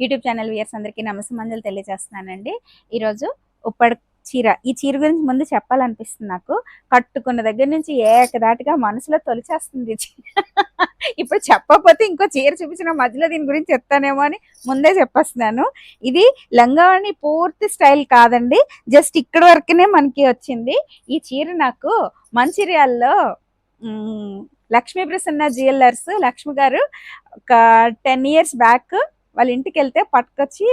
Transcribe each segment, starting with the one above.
YouTube channel viewers అందరికీ నమస్తే తెలియజేస్తున్నానండి. ఈరోజు ఉప్పడ చీర ఈ చీర గురించి ముందు చెప్పాలనిపిస్తుంది నాకు. కట్టుకున్న దగ్గర నుంచి ఏకదాటిగా మనసులో తొలిచేస్తుంది చీర. ఇప్పుడు చెప్పకపోతే ఇంకో చీర చూపించిన మధ్యలో దీని గురించి చెప్తానేమో అని ముందే చెప్పేస్తున్నాను. ఇది లంగావణి పూర్తి స్టైల్ కాదండి. జస్ట్ ఇక్కడ వరకునే మనకి వచ్చింది. ఈ చీర నాకు మంచిర్యాల్లో లక్ష్మీ ప్రసన్న జ్యువెలర్స్ లక్ష్మి గారు ఒక టెన్ ఇయర్స్ బ్యాక్ వాళ్ళ ఇంటికి వెళ్తే పట్టుకొచ్చి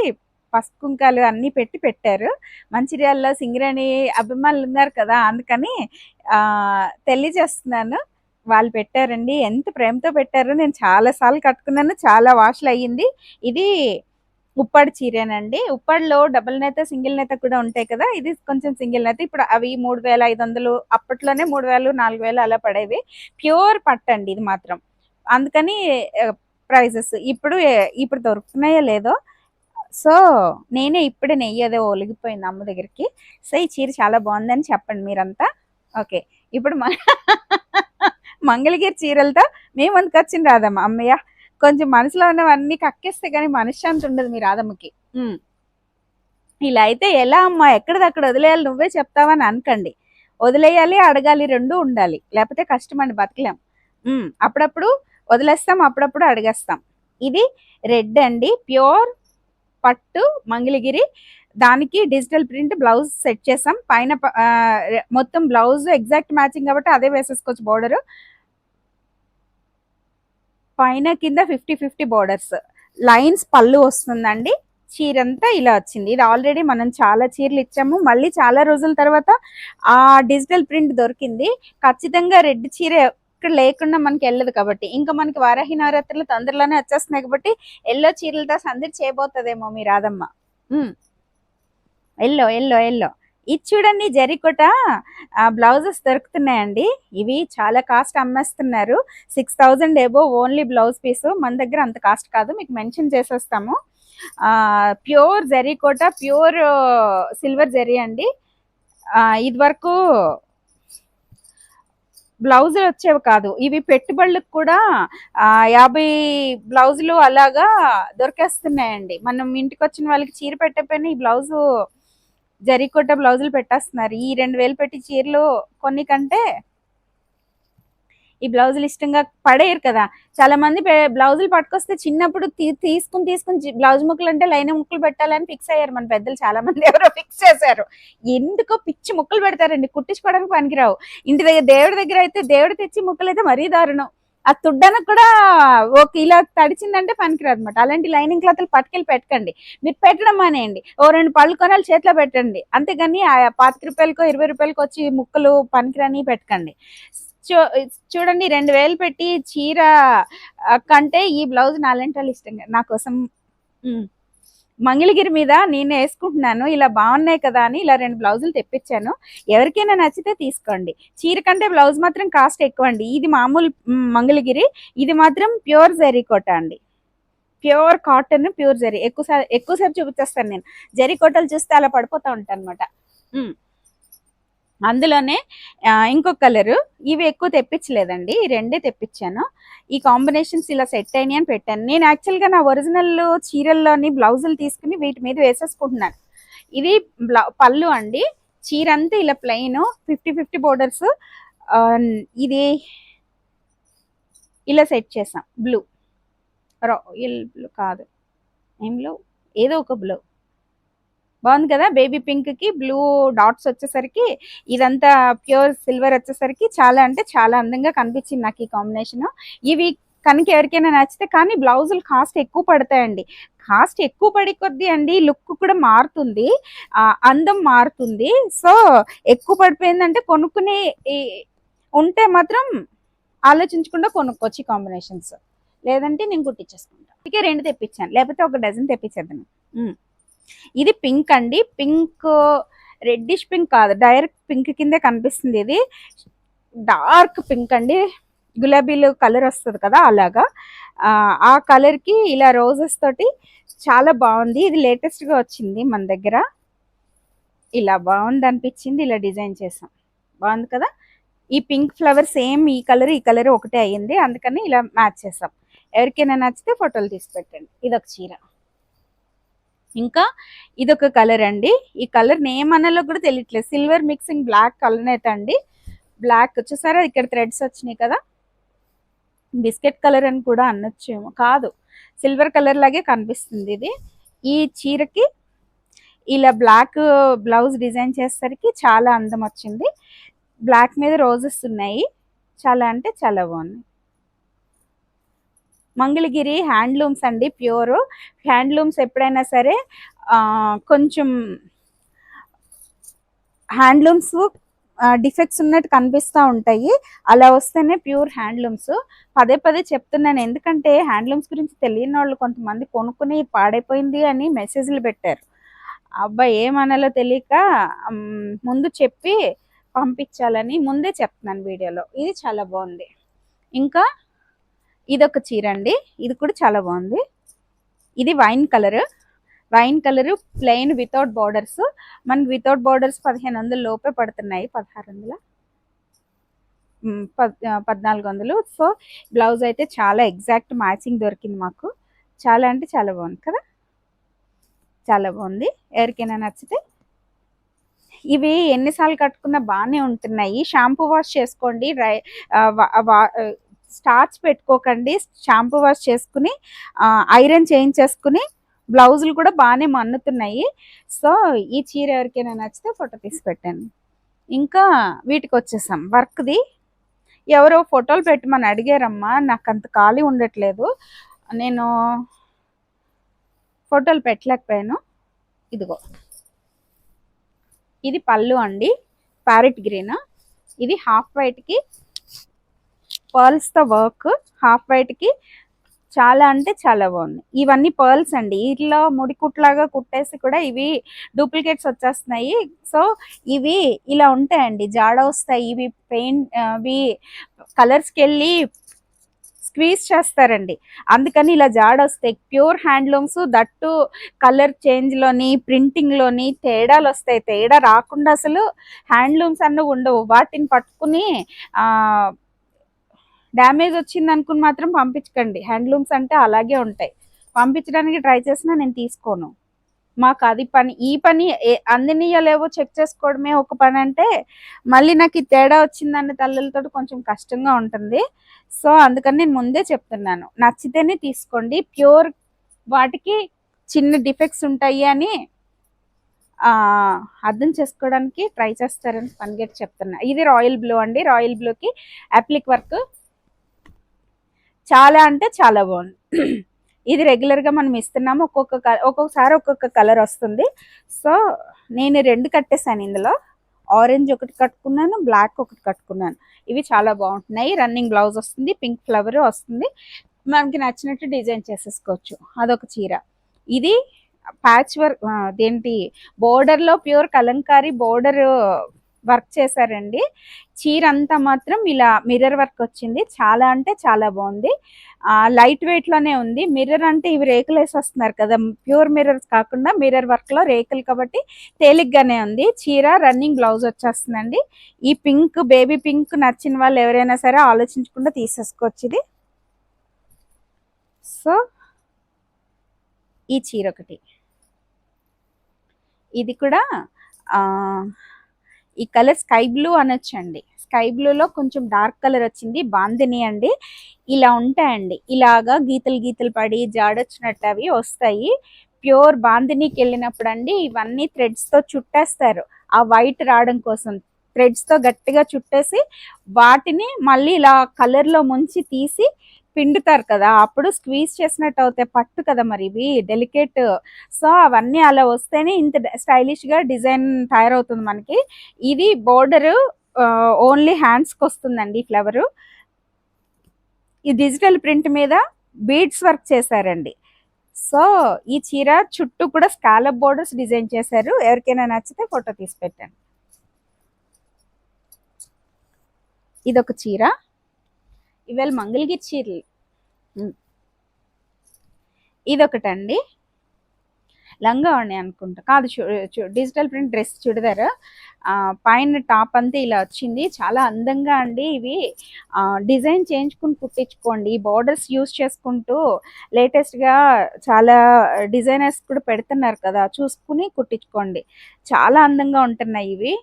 పసుపు కుంకాలు అన్నీ పెట్టి పెట్టారు. మంచిర్యాలలో సింగరేణి అభిమానులు ఉన్నారు కదా అందుకని తెలియజేస్తున్నాను. వాళ్ళు పెట్టారండి. ఎంత ప్రేమతో పెట్టారో నేను చాలా సార్లు కట్టుకున్నాను. చాలా వాష్లు అయ్యింది. ఇది ఉప్పాడు చీరేనండి. ఉప్పాడులో డబుల్ నేత సింగిల్ నేత కూడా ఉంటాయి కదా ఇది కొంచెం సింగిల్ నేత. ఇప్పుడు అవి మూడు వేల ఐదు వందలు అప్పట్లోనే మూడు వేలు నాలుగు వేలు అలా పడేవి. ప్యూర్ పట్టండి ఇది మాత్రం. అందుకని ప్రైజెస్ ఇప్పుడు ఇప్పుడు దొరుకుతున్నాయో లేదో. సో నేనే ఇప్పుడే నెయ్యి అదే ఒలిగిపోయింది అమ్మ దగ్గరికి. సో ఈ చీర చాలా బాగుందని చెప్పండి మీరంతా. ఓకే ఇప్పుడు మ- మంగళగిరి చీరలతో మేము అందుకొచ్చింది రాదమ్మ. అమ్మయ్య కొంచెం మనసులో ఉన్నవన్నీ కక్కేస్తే కానీ మనశ్శాంతి ఉండదు మీ రాధమ్మకి. ఇలా అయితే ఎలా అమ్మా ఎక్కడిదక్కడ వదిలేయాలి నువ్వే చెప్తావని అనకండి. వదిలేయాలి అడగాలి రెండు ఉండాలి. లేకపోతే కష్టం అండి బతకలేం. అప్పుడప్పుడు వదిలేస్తాం అప్పుడప్పుడు అడిగేస్తాం. ఇది రెడ్ అండి ప్యూర్ పట్టు మంగళగిరి. దానికి డిజిటల్ ప్రింట్ బ్లౌజ్ సెట్ చేసాం. పైన మొత్తం బ్లౌజ్ ఎగ్జాక్ట్ మ్యాచింగ్ కాబట్టి అదే వేసేసుకోవచ్చు బోర్డర్. పైన కింద ఫిఫ్టీ ఫిఫ్టీ బోర్డర్స్. లైన్స్ పళ్ళు వస్తుందండి. చీర అంతా ఇలా వచ్చింది. ఇది ఆల్రెడీ మనం చాలా చీరలు ఇచ్చాము. మళ్ళీ చాలా రోజుల తర్వాత ఆ డిజిటల్ ప్రింట్ దొరికింది. ఖచ్చితంగా రెడ్ చీర ఇక్కడ లేకుండా మనకి వెళ్ళదు కాబట్టి. ఇంకా మనకి వారాహి నవరాత్రులు తొందరలోనే వచ్చేస్తున్నాయి కాబట్టి ఎల్లో చీరలతో సందడి చేయబోతుందేమో మీ రాధమ్మ. Yellow yellow yellow. ఇది చూడండి జరికొట బ్లౌజెస్ దొరుకుతున్నాయండి. ఇవి చాలా కాస్ట్ అమ్మేస్తున్నారు. Six thousand above only blouse piece. మన దగ్గర అంత కాస్ట్ కాదు. మీకు మెన్షన్ చేసేస్తాము. ప్యూర్ జరీకోట ప్యూర్ సిల్వర్ జరీ అండి. ఇది వరకు బ్లౌజులు వచ్చేవి కాదు. ఇవి పెట్టుబడులకు కూడా ఆ, యాభై బ్లౌజులు అలాగా దొరికేస్తున్నాయండి. మనం ఇంటికి వచ్చిన వాళ్ళకి చీర పెట్టకపోయినా ఈ బ్లౌజు జరీకోట బ్లౌజులు పెట్టేస్తున్నారు. ఈ రెండు వేలు పెట్టి చీరలు కొన్ని కంటే ఈ బ్లౌజులు ఇష్టంగా పడేయరు కదా. చాలా మంది బ్లౌజులు పట్టుకొస్తే చిన్నప్పుడు తీ- తీసుకుని తీసుకుని బ్లౌజ్ ముక్కలు అంటే లైన్ ముక్కలు పెట్టాలని ఫిక్స్ అయ్యారు. మన పెద్దలు చాలా మంది ఎవరో ఫిక్స్ చేశారు. ఎందుకో పిచ్చి ముక్కలు పెడతారండి. కుట్టించుకోవడానికి పనికిరావు. ఇంటి దగ్గర దేవుడి దగ్గర అయితే దేవుడు తెచ్చి ముక్కలు అయితే మరీ దారుణం. ఆ తుడ్డనకు కూడా ఒక ఇలా తడిచిందంటే పనికిరాదు అనమాట అలాంటి లైనింగ్ క్లాత్లు పట్టుకెళ్ళి పెట్టకండి. మీరు పెట్టడం మానేయండి. ఓ రెండు పళ్ళు కొనాలి చేతిలో పెట్టండి. అంతేగాని పాతిక రూపాయలకో ఇరవై రూపాయలకో వచ్చి ముక్కలు పనికిరాని పెట్టకండి. చూడండి రెండు వేలు పెట్టి చీర కంటే ఈ బ్లౌజ్ నాలంటి ఇష్టంగా. నా కోసం మంగళగిరి మీద నేను వేసుకుంటున్నాను ఇలా బాగున్నాయి కదా అని ఇలా రెండు బ్లౌజులు తెప్పించాను. ఎవరికైనా నచ్చితే తీసుకోండి. చీర కంటే బ్లౌజ్ మాత్రం కాస్ట్ ఎక్కువ అండి ఇది మామూలు మంగళగిరి. ఇది మాత్రం ప్యూర్ జరీ కోట అండి. Pure cotton pure zari. ఎక్కువ ఎక్కువసేపు చూపించేస్తాను నేను. జరీ కోటలు చూస్తే అలా పడిపోతూ ఉంటాను అనమాట అందులోనే ఇంకొక కలరు. ఇవి ఎక్కువ తెప్పించలేదండి. ఈ రెండే తెప్పించాను. ఈ కాంబినేషన్స్ ఇలా సెట్ అయినాయి అని పెట్టాను. నేను యాక్చువల్గా నా ఒరిజినల్ చీరల్లోని బ్లౌజులు తీసుకుని వీటి మీద వేసేసుకుంటున్నాను. ఇది బ్లౌ పళ్ళు అండి. చీర అంతా ఇలా ప్లెయిన్ ఫిఫ్టీ ఫిఫ్టీ బోర్డర్స్ ఇది ఇలా సెట్ చేసాం బ్లూ రాయల్ బ్లూ కాదు. ఏం బ్లూ ఏదో ఒక బ్లూ బాగుంది కదా? బేబీ పింక్కి బ్లూ డాట్స్ వచ్చేసరికి ఇదంతా ప్యూర్ సిల్వర్ వచ్చేసరికి చాలా అంటే చాలా అందంగా కనిపించింది నాకు ఈ కాంబినేషన్ ఇవి కనుక ఎవరికైనా నచ్చితే కానీ బ్లౌజులు కాస్ట్ ఎక్కువ పడతాయండి. కాస్ట్ ఎక్కువ పడి కొద్దీ అండి లుక్ కూడా మారుతుంది. అందం మారుతుంది. సో ఎక్కువ పడిపోయిందంటే కొనుక్కునే ఉంటే మాత్రం ఆలోచించకుండా కొనుక్కోవచ్చు కాంబినేషన్స్ లేదంటే నేను కుట్టించేసుకుంటాను ఇక రెండు తెప్పించాను. లేకపోతే ఒక డజన్ తెప్పించేద్దాను ఇది పింక్ అండి. పింక్ రెడ్డిష్ పింక్ కాదు. డైరెక్ట్ పింక్ కిందే కనిపిస్తుంది ఇది. డార్క్ పింక్ అండి. గులాబీలు కలర్ వస్తుంది కదా అలాగా. ఆ, కలర్కి ఇలా రోజెస్ తోటి చాలా బాగుంది. ఇది లేటెస్ట్గా వచ్చింది మన దగ్గర. ఇలా బాగుంది అనిపించింది. ఇలా డిజైన్ చేసాం. బాగుంది కదా? ఈ పింక్ ఫ్లవర్ సేమ్ ఈ కలర్ ఈ కలర్ ఒకటే అయ్యింది. అందుకని ఇలా మ్యాచ్ చేసాం. ఎవరికైనా నచ్చితే ఫోటోలు తీసి పెట్టండి. ఇది ఒక చీర. ఇంకా ఇదొక కలర్ అండి. ఈ కలర్ నేమ్ నేమన్నలో కూడా తెలియట్లేదు. సిల్వర్ మిక్సింగ్ బ్లాక్ కలర్ అయితే అండి. బ్లాక్ చూసారా? ఇక్కడ థ్రెడ్స్ వచ్చినాయి కదా? బిస్కెట్ కలర్ అని కూడా అనొచ్చేమో. కాదు. సిల్వర్ కలర్ లాగే కనిపిస్తుంది ఇది. ఈ చీరకి ఇలా బ్లాక్ బ్లౌజ్ డిజైన్ చేసేసరికి చాలా అందం వచ్చింది. బ్లాక్ మీద రోజెస్ ఉన్నాయి. చాలా అంటే చాలా బాగుంది మంగళగిరి హ్యాండ్లూమ్స్ అండి ప్యూర్. హ్యాండ్లూమ్స్ ఎప్పుడైనా సరే కొంచెం హ్యాండ్లూమ్స్ డిఫెక్ట్స్ ఉన్నట్టు కనిపిస్తూ ఉంటాయి. అలా వస్తేనే ప్యూర్ హ్యాండ్లూమ్స్. పదే పదే చెప్తున్నాను ఎందుకంటే హ్యాండ్లూమ్స్ గురించి తెలియని వాళ్ళు కొంతమంది కొనుక్కుని పాడైపోయింది అని మెసేజ్లు పెట్టారు. అబ్బాయి ఏమనాలో తెలియక ముందు చెప్పి పంపించాలని ముందే చెప్తున్నాను వీడియోలో. ఇది చాలా బాగుంది. ఇంకా ఇదొక చీర అండి ఇది కూడా చాలా బాగుంది. ఇది wine colour. Wine colour plain without borders. మనకి వితౌట్ బార్డర్స్ పదిహేను వందల లోపే పడుతున్నాయి. పదహారు వందల. పద్నాలుగు వందలు. సో బ్లౌజ్ అయితే చాలా ఎగ్జాక్ట్ మ్యాచింగ్ దొరికింది మాకు. చాలా అంటే చాలా బాగుంది కదా? చాలా బాగుంది. ఎవరికైనా నచ్చితే. ఇవి ఎన్నిసార్లు కట్టుకున్నా బాగానే ఉంటున్నాయి. షాంపూ వాష్ చేసుకోండి. రై స్టార్చ్ పెట్టుకోకండి షాంపూ వాష్ చేసుకుని ఐరన్ చేయించేసుకుని బ్లౌజులు కూడా బాగానే మన్నుతున్నాయి. సో ఈ చీర ఎవరికైనా నచ్చితే ఫోటో తీసి పెట్టండి. ఇంకా వీటికి వచ్చేసాం. వర్క్ది ఎవరో ఫోటోలు పెట్టమని అడిగారమ్మా నాకు అంత ఖాళీ ఉండట్లేదు. నేను ఫోటోలు పెట్టలేకపోయాను. ఇదిగో. ఇది పళ్ళు అండి ప్యారెట్ గ్రీన్. ఇది హాఫ్ వైట్కి పర్ల్స్తో వర్క్ హాఫ్ వైట్కి చాలా అంటే చాలా బాగుంది. ఇవన్నీ పర్ల్స్ అండి. వీటిలో ముడి కుట్లాగా కుట్టేసి కూడా ఇవి డూప్లికేట్స్ వచ్చేస్తున్నాయి. సో ఇవి ఇలా ఉంటాయండి. జాడ వస్తాయి. ఇవి పెయింట్ ఇవి కలర్స్కి వెళ్ళి స్క్వీజ్ చేస్తారండి. అందుకని ఇలా జాడ వస్తాయి. ప్యూర్ హ్యాండ్లూమ్స్ దట్టు కలర్ చేంజ్లోని ప్రింటింగ్లోని తేడాలు వస్తాయి. తేడా రాకుండా అసలు హ్యాండ్లూమ్స్ అన్నీ ఉండవు. వాటిని పట్టుకుని డ్యామేజ్ వచ్చింది అనుకుని మాత్రం పంపించకండి. హ్యాండ్లూమ్స్ అంటే అలాగే ఉంటాయి. పంపించడానికి ట్రై చేసినా నేను తీసుకోను. మాకు అది పని. ఈ పని అందినీయలేవో చెక్ చేసుకోవడమే ఒక పని అంటే మళ్ళీ నాకు ఈ తేడా వచ్చిందన్న తల్లులతో కొంచెం కష్టంగా ఉంటుంది. సో అందుకని నేను ముందే చెప్తున్నాను. నచ్చితేనే తీసుకోండి. ప్యూర్ వాటికి చిన్న డిఫెక్ట్స్ ఉంటాయి అని అర్థం చేసుకోవడానికి ట్రై చేస్తారని పనిగట్టి చెప్తున్నా. ఇది రాయల్ బ్లూ అండి. రాయల్ బ్లూకి అప్లిక్ వర్క్ చాలా అంటే చాలా బాగుంది. ఇది రెగ్యులర్గా మనం ఇస్తున్నాము. ఒక్కొక్క ఒక్కొక్కసారి ఒక్కొక్క కలర్ వస్తుంది. సో నేను రెండు కట్టేసాను ఇందులో. ఆరెంజ్ ఒకటి కట్టుకున్నాను బ్లాక్ ఒకటి కట్టుకున్నాను. ఇవి చాలా బాగుంటున్నాయి. రన్నింగ్ బ్లౌజ్ వస్తుంది పింక్ ఫ్లవర్ వస్తుంది. మనకి నచ్చినట్టు డిజైన్ చేసేసుకోవచ్చు. అదొక చీర. ఇది ప్యాచ్ వర్క్ దేంటి బోర్డర్లో ప్యూర్ కలంకారీ బోర్డర్ వర్క్ చేశారండి. చీర అంతా మాత్రం ఇలా మిర్రర్ వర్క్ వచ్చింది. చాలా అంటే చాలా బాగుంది. లైట్ వెయిట్లోనే ఉంది. మిర్రర్ అంటే ఇవి రేకులు వేసి వస్తున్నారు కదా. ప్యూర్ మిర్రర్స్ కాకుండా మిర్రర్ వర్క్లో రేకులు కాబట్టి తేలిగ్గానే ఉంది. చీర రన్నింగ్ బ్లౌజ్ వచ్చేస్తుందండి. ఈ పింక్ బేబీ పింక్ నచ్చిన వాళ్ళు ఎవరైనా సరే ఆలోచించకుండా తీసేసుకోవచ్చు ఇది. సో ఈ చీర ఒకటి. ఇది కూడా ఈ కలర్ స్కై బ్లూ అనొచ్చండి. స్కై బ్లూలో కొంచెం డార్క్ కలర్ వచ్చింది. బాందిని అండి. ఇలా ఉంటాయండి. ఇలాగా గీతలు గీతలు పడి జాడొచ్చినట్టు అవి వస్తాయి. ప్యూర్ బాందినికి వెళ్ళినప్పుడు అండి ఇవన్నీ థ్రెడ్స్తో చుట్టేస్తారు. ఆ వైట్ రావడం కోసం థ్రెడ్స్తో గట్టిగా చుట్టేసి వాటిని మళ్ళీ ఇలా కలర్లో ముంచి తీసి పిండుతారు కదా అప్పుడు స్క్వీజ్ చేసినట్టు అవుతాయి పట్టు కదా మరి ఇవి డెలికేట్. సో అవన్నీ అలా వస్తేనే ఇంత స్టైలిష్గా డిజైన్ తయారవుతుంది మనకి. ఇది బోర్డరు ఓన్లీ హ్యాండ్స్కి వస్తుందండి ఫ్లవరు. ఈ డిజిటల్ ప్రింట్ మీద బీడ్స్ వర్క్ చేశారండి. సో ఈ చీర చుట్టూ కూడా స్కాలప్ బోర్డర్స్ డిజైన్ చేశారు. ఎవరికైనా నచ్చితే ఫోటో తీసి పెట్టండి. ఇదొక చీర. ఇవాళ మంగళగిరి చీరలు. ఇదొకటండి. లంగా ఉన్నాయి అనుకుంటా. కాదు డిజిటల్ ప్రింట్ డ్రెస్ చుడిదార్. పైన టాప్ అంతా ఇలా వచ్చింది. చాలా అందంగా అండి ఇవి. డిజైన్ చేయించుకుని కుట్టించుకోండి. బార్డర్స్ యూస్ చేసుకుంటూ లేటెస్ట్గా చాలా డిజైనర్స్ కూడా పెడుతున్నారు కదా. చూసుకుని కుట్టించుకోండి. చాలా అందంగా ఉంటున్నాయి ఇవి.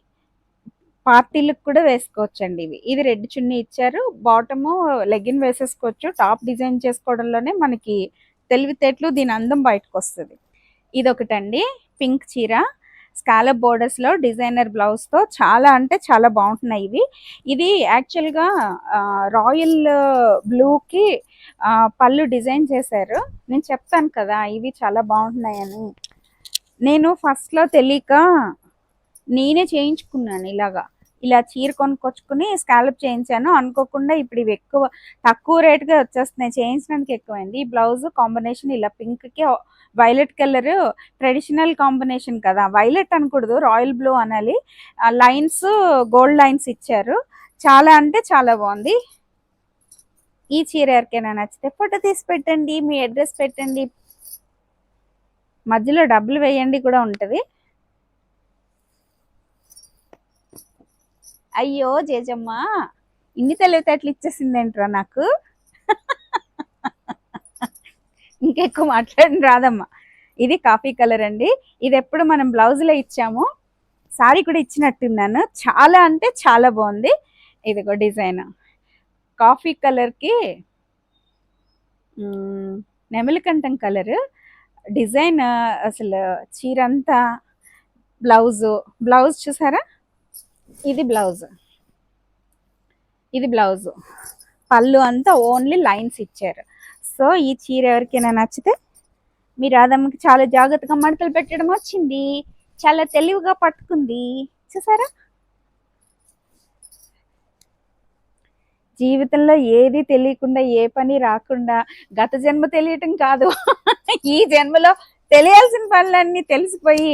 పార్టీలకు కూడా వేసుకోవచ్చండి ఇవి. ఇది రెడ్ చున్నీ ఇచ్చారు. బాటము లెగిన్ వేసేసుకోవచ్చు. టాప్ డిజైన్ చేసుకోవడంలోనే మనకి తెలివితేటలు దీని అందం బయటకు వస్తుంది ఇది ఒకటండి పింక్ చీర స్కాలప్ బోర్డర్స్లో డిజైనర్ బ్లౌజ్తో చాలా అంటే చాలా బాగుంటున్నాయి ఇవి. ఇది యాక్చువల్గా రాయల్ బ్లూకి పళ్ళు డిజైన్ చేశారు. నేను చెప్తాను కదా ఇవి చాలా బాగుంటున్నాయని. నేను ఫస్ట్లో తెలియక నేనే చేయించుకున్నాను ఇలాగా. ఇలా చీర కొనుక్కొచ్చుకుని స్కాలప్ చేయించాను. అనుకోకుండా ఇప్పుడు ఇవి ఎక్కువ తక్కువ రేటుగా వచ్చేస్తున్నాయి. చేయించడానికి ఎక్కువైంది ఈ బ్లౌజ్ కాంబినేషన్ ఇలా పింక్కి వైలెట్ కలర్ ట్రెడిషనల్ కాంబినేషన్ కదా. వైలెట్ అనకూడదు రాయల్ బ్లూ అనాలి. లైన్స్ గోల్డ్ లైన్స్ ఇచ్చారు. చాలా అంటే చాలా బాగుంది. ఈ చీర ఎవరికైనా నచ్చితే ఫోటో తీసి పెట్టండి మీ అడ్రస్ పెట్టండి. మధ్యలో డబ్బులు వేయండి కూడా ఉంటుంది. అయ్యో జేజమ్మ ఇన్ని తెలివితేటలు ఇచ్చేసిందేంట్రా నాకు? ఇంకెక్కువ మాట్లాడిన రాదమ్మా. ఇది కాఫీ కలర్ అండి. ఇది ఎప్పుడు మనం బ్లౌజ్లో ఇచ్చాము సారీ కూడా ఇచ్చినట్టున్నాను. చాలా అంటే చాలా బాగుంది. ఇదిగో డిజైన్. కాఫీ కలర్కి నెమలికంఠం కలర్. డిజైన్ అసలు చీర అంతా బ్లౌజు. బ్లౌజ్ చూసారా? ఇది బ్లౌజ్. ఇది బ్లౌజ్. పళ్ళు అంతా ఓన్లీ లైన్స్ ఇచ్చారు. సో ఈ చీర ఎవరికైనా నచ్చితే మీ రాధమ్మకి చాలా జాగ్రత్తగా మడతలు పెట్టడం వచ్చింది. చాలా తెలివిగా పట్టుకుంది. చూసారా? జీవితంలో ఏది తెలియకుండా ఏ పని రాకుండా గత జన్మ తెలియటం కాదు. ఈ జన్మలో తెలియాల్సిన పనులన్నీ తెలిసిపోయి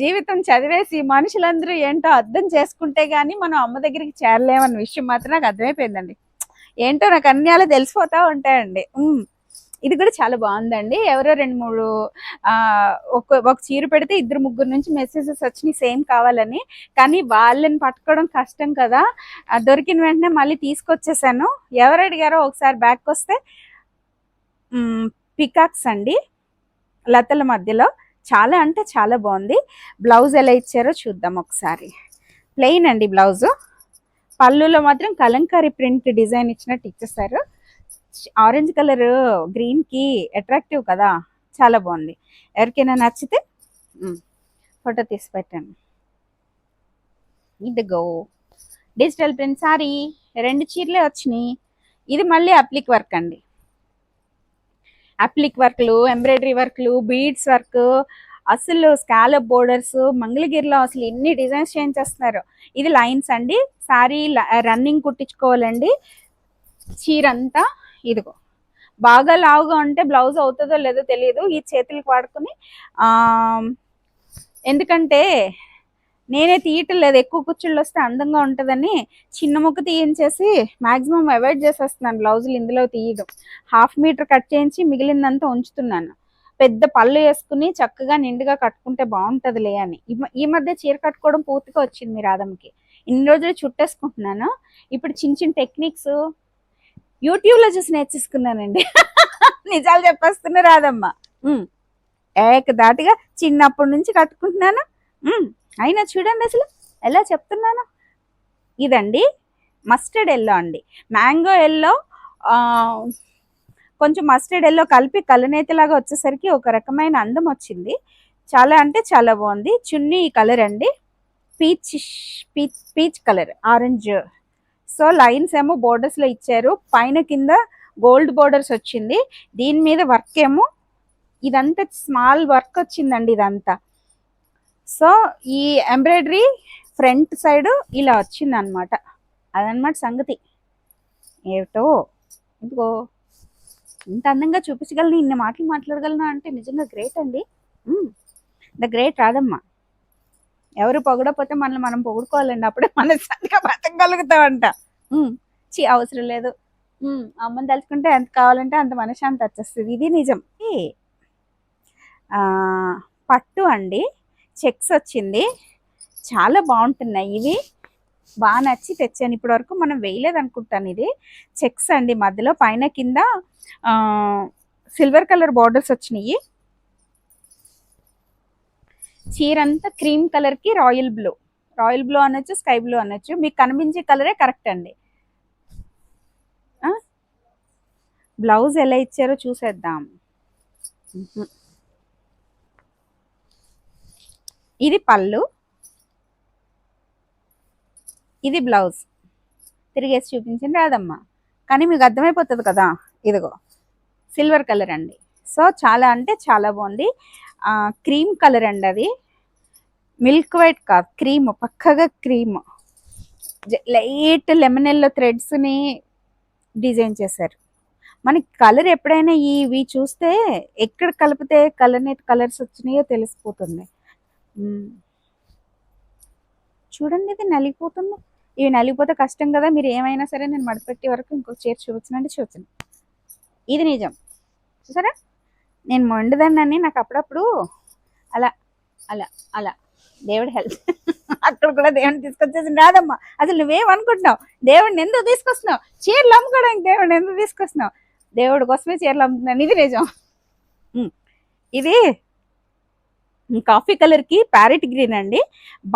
జీవితం చదివేసి మనుషులందరూ ఏంటో అర్థం చేసుకుంటే గానీ మనం అమ్మ దగ్గరికి చేరలేమన్న విషయం మాత్రం నాకు అర్థమైపోయిందండి. ఏంటో నాకు అన్యాలు తెలిసిపోతా ఉంటాయండి. ఇది కూడా చాలా బాగుందండి. ఎవరో రెండు మూడు ఒక ఒక చీర పెడితే ఇద్దరు ముగ్గురు నుంచి మెసేజెస్ వచ్చినాయి సేమ్ కావాలని. కానీ వాళ్ళని పట్టుకోవడం కష్టం కదా. దొరికిన వెంటనే మళ్ళీ తీసుకొచ్చేసాను. ఎవరు అడిగారో ఒకసారి బ్యాక్ వస్తే పికాక్స్ అండి. లతల మధ్యలో. చాలా అంటే చాలా బాగుంది. బ్లౌజ్ ఎలా ఇచ్చారో చూద్దాం ఒకసారి. ప్లెయిన్ అండి బ్లౌజు. పళ్ళులో మాత్రం కలంకారీ ప్రింట్ డిజైన్ ఇచ్చినట్టు ఇచ్చేసారు. ఆరెంజ్ కలర్ గ్రీన్కి అట్రాక్టివ్ కదా. చాలా బాగుంది. ఎవరికైనా నచ్చితే ఫోటో తీసి పెట్టండి. ఇదిగో. Digital print sorry. రెండు చీరలే వచ్చినాయి. ఇది మళ్ళీ అప్లిక్ వర్క్ అండి. అప్లిక్ వర్క్లు ఎంబ్రాయిడరీ వర్క్లు బీడ్స్ వర్క్ అసలు స్కాలప్ బోర్డర్స్ మంగళగిరిలో అసలు ఎన్ని డిజైన్స్ చేంజ్ చేస్తున్నారు ఇది లైన్స్ అండి. శారీ రన్నింగ్ కుట్టించుకోవాలండి. చీర అంతా ఇదిగో. బాగా లావుగా ఉంటే బ్లౌజ్ అవుతుందో లేదో తెలియదు ఈ చేతులకు వాడుకొని ఎందుకంటే నేనే తీయటం లేదు. ఎక్కువ కుచ్చుళ్ళు వస్తే అందంగా ఉంటుందని చిన్న ముక్క తీయించేసి మాక్సిమం అవాయిడ్ చేసేస్తున్నాను. బ్లౌజులు ఇందులో తీయడం. హాఫ్ మీటర్ కట్ చేయించి మిగిలిందంతా ఉంచుతున్నాను. పెద్ద పళ్ళు వేసుకుని చక్కగా నిండుగా కట్టుకుంటే బాగుంటుందిలే అని. ఈ మధ్య చీర కట్టుకోవడం పూర్తిగా వచ్చింది మీ రాధమ్మకి. ఇన్ని రోజులు చుట్టేసుకుంటున్నాను. ఇప్పుడు చిన్న చిన్న టెక్నిక్స్. యూట్యూబ్లో చూసి నేర్చేసుకున్నానండి. నిజాలు చెప్పేస్తున్నా రాదమ్మ ఏక ఏకదాటిగా చిన్నప్పటి నుంచి కట్టుకుంటున్నాను. అయినా చూడండి అసలు ఎలా చెప్తున్నాను. ఇదండి మస్టర్డ్ ఎల్లో అండి. మ్యాంగో ఎల్లో కొంచెం మస్టర్డ్ ఎల్లో కలిపి కలనేతలాగా వచ్చేసరికి ఒక రకమైన అందం వచ్చింది. చాలా అంటే చాలా బాగుంది. చున్నీ కలర్ అండి. Peach peach peach colour orange so lines ఏమో బోర్డర్స్లో ఇచ్చారు. పైన కింద గోల్డ్ బోర్డర్స్ వచ్చింది. దీని మీద వర్క్ ఏమో ఇదంతా స్మాల్ వర్క్ వచ్చిందండి ఇదంతా. సో ఈ ఎంబ్రాయిడరీ ఫ్రంట్ సైడ్ ఇలా వచ్చింది అనమాట అదనమాట సంగతి. ఏమిటో ఇదిగో. ఇంత అందంగా చూపించగలను ఇన్ని మాటలు మాట్లాడగలను అంటే నిజంగా గ్రేట్ అండి. ద గ్రేట్ రాదమ్మా ఎవరు పొగడపోతే మనల్ని మనం పొగుడుకోవాలండి. అప్పుడే మనశ్శాంతిగా బతకగలుగుతామంట ఉమ్, చి అవసరం లేదు. అమ్మని తలుచుకుంటే ఎంత కావాలంటే అంత మనశ్శాంతి వచ్చేస్తుంది. ఇది నిజం. పట్టు అండి. చెక్స్ వచ్చింది. చాలా బాగుంటున్నాయి ఇవి. బాగా నచ్చి తెచ్చాను. ఇప్పటి వరకు మనం వేయలేదు అనుకుంటాను ఇది. చెక్స్ అండి మధ్యలో. పైన కింద సిల్వర్ కలర్ బార్డర్స్ వచ్చినాయి. చీర అంతా క్రీమ్ కలర్కి రాయల్ బ్లూ. రాయల్ బ్లూ అనొచ్చు స్కై బ్లూ అనొచ్చు. మీకు కనిపించే కలరే కరెక్ట్ అండి. బ్లౌజ్ ఎలా ఇచ్చారో చూసేద్దాం మ్మ్. ఇది పళ్ళు. ఇది బ్లౌజ్. తిరిగేసి చూపించండి రాదమ్మా కానీ మీకు అర్థమైపోతుంది కదా? ఇదిగో. సిల్వర్ కలర్ అండి. సో చాలా అంటే చాలా బాగుంది. క్రీమ్ కలర్ అండి అది. మిల్క్ వైట్ కాదు క్రీమ్ పక్కగా క్రీమ్. లైట్ లెమన్ ఎల్లో థ్రెడ్స్ని డిజైన్ చేశారు. మనకి కలర్ ఎప్పుడైనా ఇవి చూస్తే ఎక్కడ కలిపితే కలర్ కలర్స్ వచ్చినాయో తెలిసిపోతుంది. చూడండి ఇది నలిగిపోతుంది. ఇవి నలిగిపోతే కష్టం కదా మీరు ఏమైనా సరే నేను మడపెట్టే వరకు ఇంకొక చీర చూపించినంటే చూపించను. ఇది నిజం. చూసారా? నేను మొండదాన్ని నాకు అప్పుడప్పుడు అలా అలా అలా. దేవుడి హెల్త్ అక్కడ కూడా దేవుడిని తీసుకొచ్చేసి రాదమ్మా అసలు నువ్వేం అనుకుంటున్నావు? దేవుడిని ఎందుకు తీసుకొస్తున్నావు? చీరలు అమ్ముకోవడానికి దేవుడిని ఎందుకు తీసుకొస్తున్నావు? దేవుడి కోసమే చీరలు అమ్ముతున్నాను. ఇది నిజం. ఇది కాఫీ కలర్కి ప్యారెట్ గ్రీన్ అండి.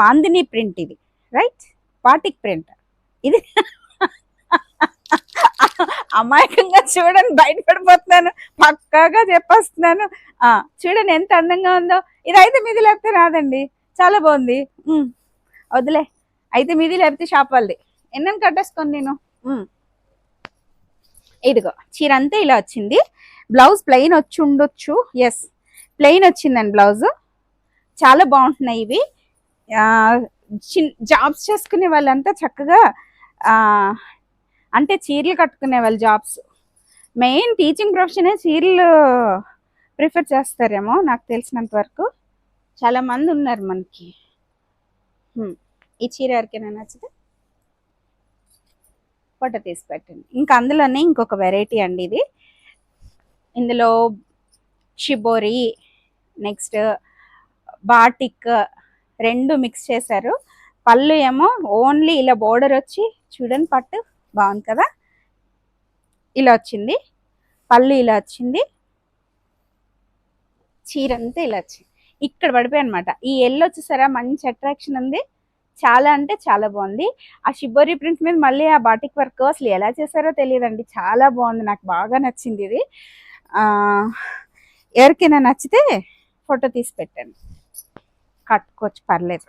బాందిని ప్రింట్ ఇది. రైట్? Batik print. ఇది అమాయకంగా చూడండి బయటపడిపోతున్నాను. పక్కాగా చెప్పేస్తున్నాను. చూడండి ఎంత అందంగా ఉందో. ఇది అయితే మీది లేకపోతే రాదండి చాలా బాగుంది. వదిలే అయితే మీది లేకపోతే షాప్ వాళ్ళది. ఎన్నని కట్టేసుకోండి నేను? ఇదిగో చీర అంతా ఇలా వచ్చింది. బ్లౌజ్ ప్లెయిన్ వచ్చి ఉండొచ్చు. ఎస్ ప్లెయిన్ వచ్చిందండి బ్లౌజ్. చాలా బాగుంటున్నాయి ఇవి. చిన్ జాబ్స్ చేసుకునే వాళ్ళంతా చక్కగా అంటే చీరలు కట్టుకునే వాళ్ళు జాబ్స్. మెయిన్ టీచింగ్ ప్రొఫెషనే చీరలు ప్రిఫర్ చేస్తారేమో నాకు తెలిసినంత వరకు. చాలా మంది ఉన్నారు మనకి. ఈ చీర ఎవరికైనా నచ్చితే ఫోటో తీసి పెట్టండి. ఇంకా అందులోనే ఇంకొక వెరైటీ అండి ఇది. ఇందులో షిబోరి నెక్స్ట్ బాటిక్ రెండు మిక్స్ చేశారు. పళ్ళు ఏమో ఓన్లీ ఇలా బోర్డర్ వచ్చి చూడండి పట్టు బాగుంది కదా? ఇలా వచ్చింది. పళ్ళు ఇలా వచ్చింది. చీర అంతా ఇలా వచ్చింది. ఇక్కడ పడిపోయి అనమాట ఈ ఎల్లో వచ్చేసారా మంచి అట్రాక్షన్ ఉంది. చాలా అంటే చాలా బాగుంది. ఆ షిబ్బోరి ప్రింట్ మీద మళ్ళీ ఆ బాటిక్ వర్క్ అసలు ఎలా చేశారో తెలియదండి. చాలా బాగుంది. నాకు బాగా నచ్చింది ఇది. ఎవరికైనా నచ్చితే ఫోటో తీసి పెట్టండి. కట్టుకోవచ్చు పర్లేదు.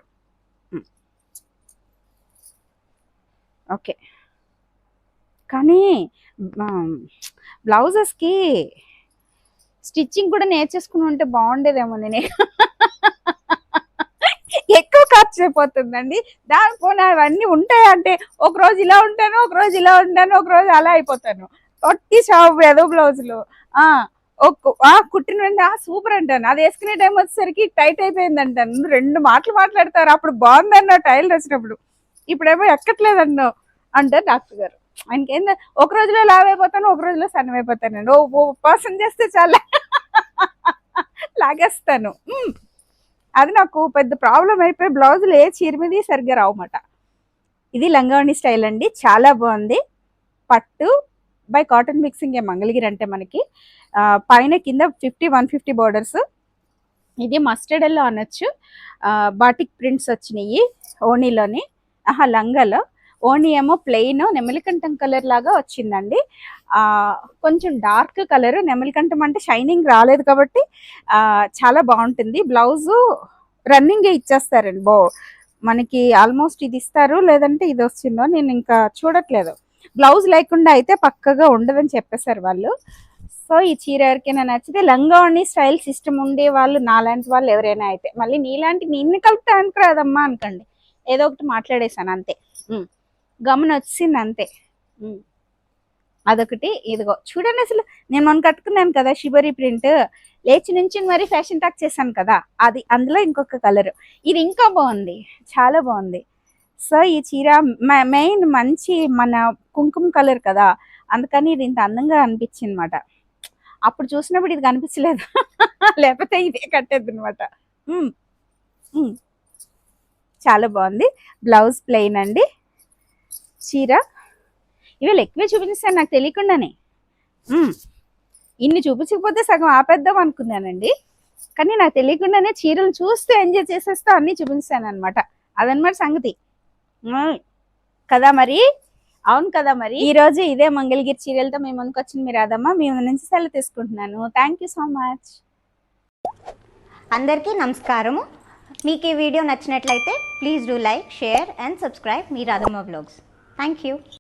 ఓకే. కానీ బ్లౌజెస్కి స్టిచ్చింగ్ కూడా నేర్చేసుకుని ఉంటే బాగుండేదేమో నేను. ఎక్కువ ఖర్చు అయిపోతుందండి. దాని పోనీ అవన్నీ ఉంటాయంటే ఒక రోజు ఇలా ఉంటాను ఒక రోజు ఇలా ఉంటాను ఒక రోజు అలా అయిపోతాను. ఒట్టి షాప్ ఏదో బ్లౌజులు. కుట్టినండి ఆ కుట్టిన ఆ సూపర్ అంటాను. అది వేసుకునే టైం వచ్చేసరికి టైట్ అయిపోయింది అంటాను రెండు మాటలు మాట్లాడతారు? అప్పుడు బాగుందన్నావు టైల్ వచ్చినప్పుడు ఇప్పుడేమో ఎక్కట్లేదు అంటారు డాక్టర్ గారు. ఆయనకి ఏందో ఒక రోజులో లావ్ అయిపోతాను ఒక రోజులో సన్నం అయిపోతాను ఓ ఉపాసన చేస్తే చాలా. లాగేస్తాను. అది నాకు పెద్ద ప్రాబ్లం అయిపోయి బ్లౌజులు ఏ చీర మీద సరిగ్గా రావన్నమాట ఇది లంగావణి స్టైల్ అండి. చాలా బాగుంది. పట్టు బై కాటన్ మిక్సింగ్ ఏ మంగళగిరి అంటే మనకి పైన కింద ఫిఫ్టీ వన్ ఫిఫ్టీ బోర్డర్స్. ఇది మస్టర్డ్ ఎల్లో అనొచ్చు. బాటిక్ ప్రింట్స్ వచ్చినాయి ఓణీలోని. ఆహా లంగాలో. ఓనీ ఏమో ప్లెయిన్ నెమలికంఠం కలర్ లాగా వచ్చిందండి. కొంచెం డార్క్ కలర్ నెమలికంఠం అంటే షైనింగ్ రాలేదు కాబట్టి చాలా బాగుంటుంది. బ్లౌజు రన్నింగే ఇచ్చేస్తారండి. బో మనకి ఆల్మోస్ట్ ఇది ఇస్తారు లేదంటే ఇది వచ్చిందో నేను ఇంకా చూడట్లేదు. బ్లౌజ్ లేకుండా అయితే పక్కగా ఉండదని చెప్పేశారు వాళ్ళు. సో ఈ చీర ఎవరికైనా నచ్చితే లంగావణి స్టైల్ సిస్టమ్ ఉండే వాళ్ళు నాలాంటి వాళ్ళు ఎవరైనా అయితే మళ్ళీ నీలాంటి నిన్ను కలుపుతానికి రాదమ్మా అనుకోండి. ఏదో ఒకటి మాట్లాడేశాను అంతే. గమన వచ్చింది అంతే. అదొకటి. ఇదిగో. చూడండి అసలు నేను మొన్న కట్టుకున్నాను కదా షిబరి ప్రింట్. లేచి నుంచి మరీ ఫ్యాషన్ టాక్ చేశాను కదా. అది అందులో ఇంకొక కలర్. ఇది ఇంకా బాగుంది. చాలా బాగుంది. సో ఈ చీర మెయిన్ మంచి మన కుంకుమ కలర్ కదా. అందుకని ఇది ఇంత అందంగా అనిపించింది అనమాట అప్పుడు చూసినప్పుడు ఇది కనిపించలేదు. లేకపోతే ఇదే కట్టేది అనమాట చాలా బాగుంది. బ్లౌజ్ ప్లెయిన్ అండి. చీర. ఇవాళ ఎక్కువే చూపించాను నాకు తెలియకుండానే. ఇన్ని చూపించకపోతే సగం ఆపేద్దాం అనుకున్నానండి. కానీ నాకు తెలియకుండానే చీరలు చూస్తే ఎంజాయ్ చేసేస్తే అన్నీ చూపించాను అనమాట అదనమాట సంగతి. కదా మరి? అవును కదా మరి? ఈ రోజు ఇదే మంగళగిరి చీరలతో మేము ముందుకు వచ్చింది మీరు అదమ్మా మేము నుంచి సెలవు తీసుకుంటున్నాను. థ్యాంక్ యూ సో మచ్ అందరికీ నమస్కారము. మీకు ఈ వీడియో నచ్చినట్లయితే please do like share and subscribe me Radhamma blogs thank you